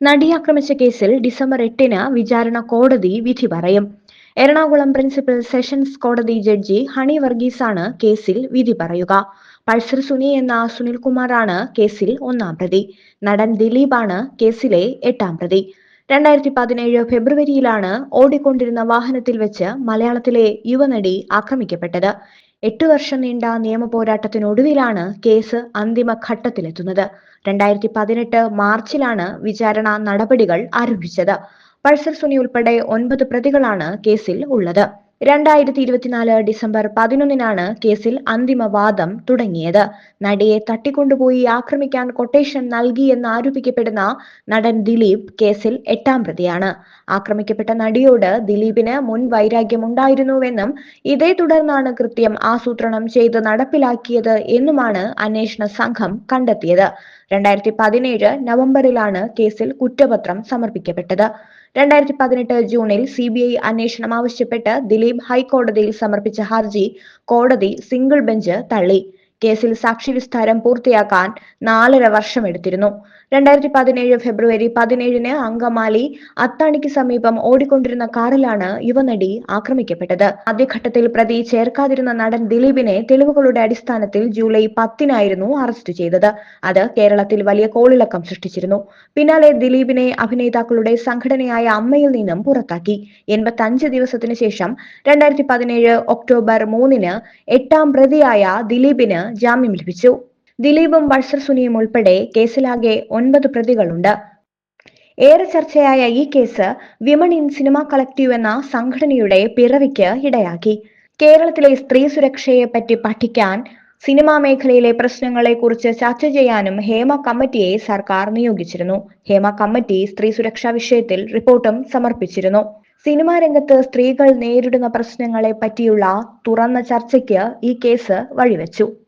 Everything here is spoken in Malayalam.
നടിയെ ആക്രമിച്ച കേസിൽ ഡിസംബർ എട്ടിന് വിചാരണ കോടതി വിധി പറയും. എറണാകുളം പ്രിൻസിപ്പൽ സെഷൻസ് കോടതി ജഡ്ജി ഹണി വർഗീസാണ് കേസിൽ വിധി പറയുക. പൾസർ സുനി എന്ന സുനിൽകുമാറാണ് കേസിൽ ഒന്നാം പ്രതി. നടൻ ദിലീപാണ് കേസിലെ എട്ടാം പ്രതി. രണ്ടായിരത്തി പതിനേഴ് ഫെബ്രുവരിയിലാണ് ഓടിക്കൊണ്ടിരുന്ന വാഹനത്തിൽ വെച്ച് മലയാളത്തിലെ യുവനടി ആക്രമിക്കപ്പെട്ടത്. എട്ടു വർഷം നീണ്ട നിയമ പോരാട്ടത്തിനൊടുവിലാണ് കേസ് അന്തിമ ഘട്ടത്തിലെത്തുന്നത്. രണ്ടായിരത്തി പതിനെട്ട് മാർച്ചിലാണ് വിചാരണ നടപടികൾ ആരംഭിച്ചത്. പൾസർ സുനി ഉൾപ്പെടെ ഒൻപത് പ്രതികളാണ് കേസിൽ ഉള്ളത്. രണ്ടായിരത്തി ഇരുപത്തിനാല് ഡിസംബർ പതിനൊന്നിനാണ് കേസിൽ അന്തിമ വാദം തുടങ്ങിയത്. നടിയെ തട്ടിക്കൊണ്ടുപോയി ആക്രമിക്കാൻ കൊട്ടേഷൻ നൽകിയെന്ന് ആരോപിക്കപ്പെടുന്ന നടൻ ദിലീപ് കേസിൽ എട്ടാം പ്രതിയാണ്. ആക്രമിക്കപ്പെട്ട നടിയോട് ദിലീപിന് മുൻ വൈരാഗ്യമുണ്ടായിരുന്നുവെന്നും ഇതേ തുടർന്നാണ് കൃത്യം ആസൂത്രണം ചെയ്ത് നടപ്പിലാക്കിയത് എന്നുമാണ് അന്വേഷണ സംഘം കണ്ടെത്തിയത്. രണ്ടായിരത്തി പതിനേഴ് നവംബറിലാണ് കേസിൽ കുറ്റപത്രം സമർപ്പിക്കപ്പെട്ടത്. രണ്ടായിരത്തി പതിനെട്ട് ജൂണിൽ സി ബി ഐ അന്വേഷണം ആവശ്യപ്പെട്ട് ദിലീപ് ഹൈക്കോടതിയിൽ സമർപ്പിച്ച ഹർജി കോടതി സിംഗിൾ ബെഞ്ച് തള്ളി. കേസിൽ സാക്ഷി വിസ്താരം പൂർത്തിയാക്കാൻ നാലര വർഷം എടുത്തിരുന്നു. രണ്ടായിരത്തി പതിനേഴ് ഫെബ്രുവരി പതിനേഴിന് അങ്കമാലി അത്താണിക്ക് സമീപം ഓടിക്കൊണ്ടിരുന്ന കാറിലാണ് യുവനടി ആക്രമിക്കപ്പെട്ടത്. ആദ്യഘട്ടത്തിൽ പ്രതി ചേർക്കാതിരുന്ന നടൻ ദിലീപിനെ തെളിവുകളുടെ അടിസ്ഥാനത്തിൽ ജൂലൈ പത്തിനായിരുന്നു അറസ്റ്റ് ചെയ്തത്. അത് കേരളത്തിൽ വലിയ കോളിളക്കം സൃഷ്ടിച്ചിരുന്നു. പിന്നാലെ ദിലീപിനെ അഭിനേതാക്കളുടെ സംഘടനയായ അമ്മയിൽ നിന്നും പുറത്താക്കി. എൺപത്തി അഞ്ച് ദിവസത്തിന് ശേഷം രണ്ടായിരത്തി പതിനേഴ് ഒക്ടോബർ മൂന്നിന് എട്ടാം പ്രതിയായ ദിലീപിന് ജാമ്യം ലഭിച്ചു. ദിലീപും വത്സർ സുനിയും ഉൾപ്പെടെ കേസിലാകെ ഒൻപത് പ്രതികളുണ്ട്. ഏറെ ചർച്ചയായ ഈ case women in cinema collective എന്ന സംഘടനയുടെ പിറവിക്ക് ഇടയാക്കി. കേരളത്തിലെ സ്ത്രീ സുരക്ഷയെ പറ്റി പഠിക്കാൻ സിനിമാ മേഖലയിലെ പ്രശ്നങ്ങളെക്കുറിച്ച് ചർച്ച ചെയ്യാനും ഹേമ കമ്മിറ്റിയെ സർക്കാർ നിയോഗിച്ചിരുന്നു. ഹേമ കമ്മിറ്റി സ്ത്രീ സുരക്ഷാ വിഷയത്തിൽ റിപ്പോർട്ടും സമർപ്പിച്ചിരുന്നു. സിനിമാ രംഗത്ത് സ്ത്രീകൾ നേരിടുന്ന പ്രശ്നങ്ങളെ പറ്റിയുള്ള തുറന്ന ചർച്ചയ്ക്ക് ഈ കേസ് വഴിവെച്ചു.